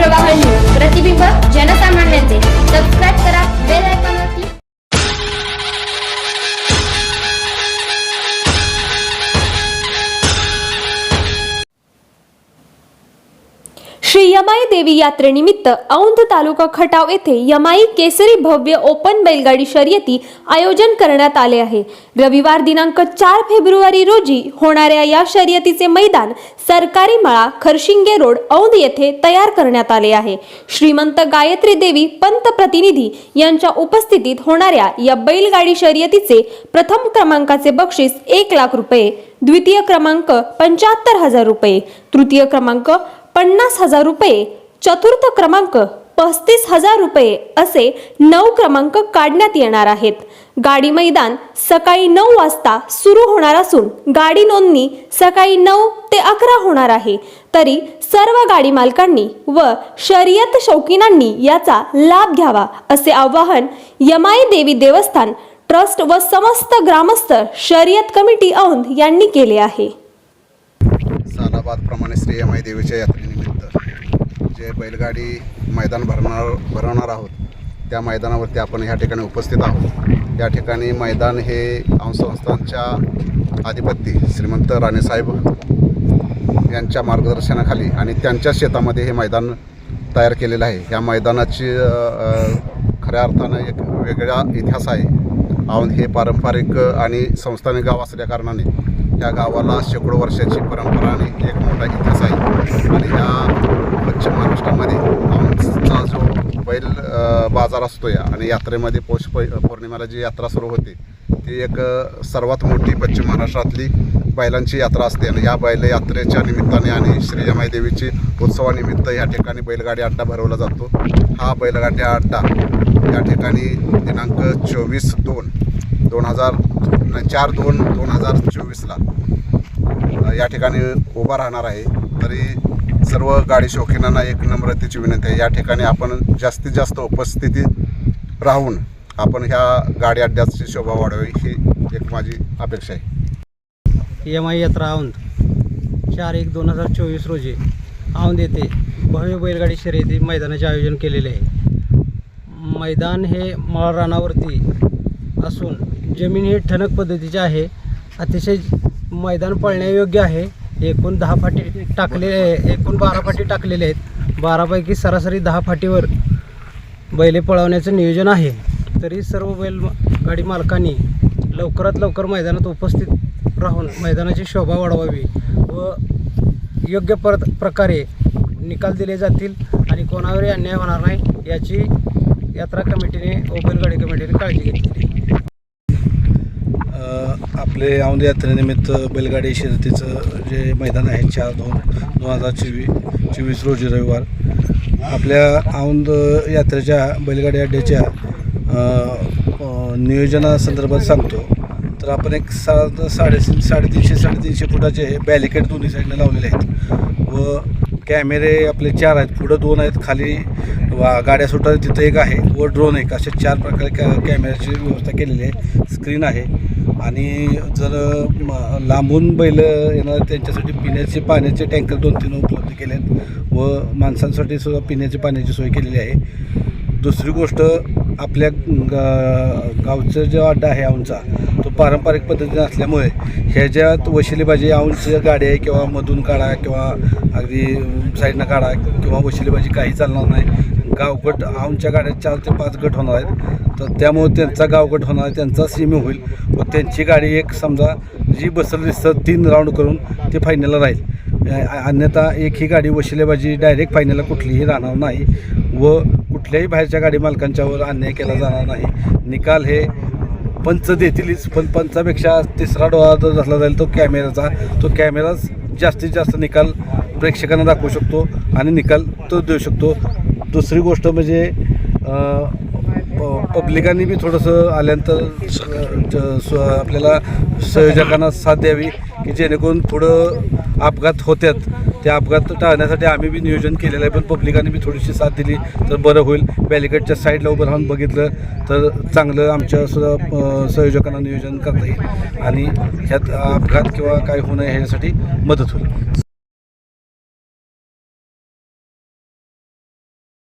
प्रवाह न्यूज प्रतिबिंब जनसामान्यांचे. सबस्क्राईब श्री यमाई देवी यात्रेनिमित्त औंध तालुका खटाव येथे यमाई केसरी भव्य ओपन बैलगाडी शर्यती आयोजन करण्यात आले आहे. रविवार दिनांक चार फेब्रुवारी रोजी होणाऱ्या या शर्यतीचे मैदान सरकारी मळा खरशिंगे रोड औंध येथे तयार करण्यात आले आहे. श्रीमंत गायत्री देवी पंतप्रतिनिधी यांच्या उपस्थितीत होणाऱ्या या बैलगाडी शर्यतीचे प्रथम क्रमांकाचे बक्षीस एक लाख रुपये द्वितीय क्रमांक पंच्याहत्तर हजार रुपये तृतीय क्रमांक पन्नास हजार रुपये चतुर्थ क्रमांक पस्तीस हजार रुपये असे नऊ क्रमांक काढण्यात येणार आहेत. गाडी मैदान सकाळी नऊ वाजता सुरू होणार असून गाडी नोंदणी सकाळी नऊ ते अकरा होणार आहे. तरी सर्व गाडी मालकांनी व शर्यत शौकीनांनी याचा लाभ घ्यावा असे आवाहन यमाई देवी देवस्थान ट्रस्ट व समस्त ग्रामस्थ शर्यत कमिटी औंध यांनी केले आहे. सालाबादप्रमाणे श्री देवीच्या यात्रेनिमित्त जे बैलगाडी मैदान भरणार भरवणार आहोत त्या मैदानावरती आपण ह्या ठिकाणी उपस्थित आहोत. या ठिकाणी मैदान हे संस्थांच्या अधिपती श्रीमंत राणेसाहेब यांच्या मार्गदर्शनाखाली आणि त्यांच्या शेतामध्ये हे मैदान तयार केलेलं आहे. या मैदानाची खऱ्या अर्थानं एक वेगळा इतिहास आहे. औंध हे पारंपरिक आणि संस्थानिक गाव असल्याकारणाने या गावाला शेकडो वर्षाची परंपरा आणि एक मोठा इतिहास आहे. आणि या पश्चिम महाराष्ट्रामध्ये आमचा जो बैल बाजार असतो या आणि यात्रेमध्ये पौष पै पौर्णिमेला जी यात्रा सुरू होते ती एक सर्वात मोठी पश्चिम महाराष्ट्रातली बैलांची यात्रा असते. आणि या बैल यात्रेच्या निमित्ताने आणि श्री देवीची उत्सवानिमित्त या ठिकाणी बैलगाडी अड्डा भरवला जातो. हा बैलगाडी अड्डा या ठिकाणी दिनांक चोवीस दोन दोन हजार चार दोन दोन हजार चोवीसला या ठिकाणी उभा राहणार आहे. तरी सर्व गाडी शौकीनांना एक नम्रतेची विनंती आहे. या ठिकाणी आपण जास्तीत जास्त उपस्थिती राहून आपण ह्या गाडी अड्ड्याची शोभा वाढवावी ही एक माझी अपेक्षा आहे. एम आय यात्रा औंध चार एक दोन हजार चोवीस रोजी औंध येथे भव्य बैलगाडी शर्यती मैदानाचे आयोजन केलेले आहे. मैदान हे माळ रानावरती असून जमीन ही ठणक पद्धतीची आहे. अतिशय मैदान पळण्यायोग्य आहे. एकूण दहा फाटी टाकले एकूण बारा फाटी टाकलेले आहेत. बारापैकी सरासरी दहा फाटीवर बैले पळवण्याचं नियोजन आहे. तरी सर्व बैल गाडी मालकांनी लवकरात लवकर मैदानात उपस्थित राहून मैदानाची शोभा वाढवावी व योग्य पर प्रकारे निकाल दिले जातील आणि कोणावरही अन्याय होणार नाही याची यात्रा कमिटीने व बैलगाडी कमिटीने काळजी घेतली आपले औंध यात्रेनिमित्त बैलगाडी शर्यतीचं जे मैदान आहे चार दोन दोन हजार चोवीस चोवीस रोजी रविवार. आपल्या औंध यात्रेच्या बैलगाडी अड्ड्याच्या नियोजनासंदर्भात सांगतो. तर आपण एक सा साडेतीन साडेतीनशे साडेतीनशे फुटाचे बॅलिकेड दोन्ही साईडला लावलेले आहेत. व कॅमेरे आपले चार आहेत. पुढं दोन आहेत. खाली वा गाड्या सुटार तिथं एक आहे. व ड्रोन एक. असे चार प्रकारे कॅ कॅमेऱ्याची व्यवस्था केलेली आहे. स्क्रीन आहे. आणि जर लांबून बैल येणार त्यांच्यासाठी पिण्याचे पाण्याचे टँकर दोन तीन उपलब्ध केले आहेत व माणसांसाठी सुद्धा पिण्याची पाण्याची सोय केलेली आहे. दुसरी गोष्ट आपल्या गा गावचं जो अड्डा आहे औंधचा तो पारंपरिक पद्धतीने असल्यामुळे ह्याच्यात वशिलेबाजी औंधची गाडी आहे किंवा मधून काढा किंवा अगदी साईडनं काढा किंवा वशिलेबाजी काही चालणार नाही. गावगट औंधच्या गाड्या चार ते पाच गट होणार आहेत. तर त्यामुळे त्यांचा गावगट होणार आहे त्यांचा सीमी होईल. व त्यांची गाडी एक समजा जी बसल दिसतं तीन राऊंड करून ते फायनलला राहील. अन्यथा एक ही गाडी वशिलेबाजी डायरेक्ट फायनलला कुठलीही राहणार नाही. व कुठल्याही बाहेरच्या गाडी मालकांच्यावर अन्याय केला जाणार नाही. निकाल हे पंच देतीलच पण पंचापेक्षा तिसरा डोळा जर असला जाईल तो कॅमेराचा तो कॅमेराच जास्तीत जास्त निकाल प्रेक्षकांना दाखवू शकतो आणि निकाल तो देऊ शकतो. दुसरी गोष्ट म्हणजे प- पब्लिकांनी बी थोडंसं आल्यानंतर स- ज- स- आपल्याला संयोजकांना साथ द्यावी की जेणेकरून थोडं अपघात होत्यात. त्या अपघात टाळण्यासाठी आम्ही बी नियोजन केलेलं आहे पण पब्लिकाने बी थोडीशी साथ दिली तर बरं होईल. बॅलिकेडच्या साईडला उभं राहून बघितलं तर चांगलं आमच्या सुद्धा संयोजकांना नियोजन करता येईल. आणि ह्यात अपघात किंवा काय होऊ नये ह्यासाठी मदत होईल.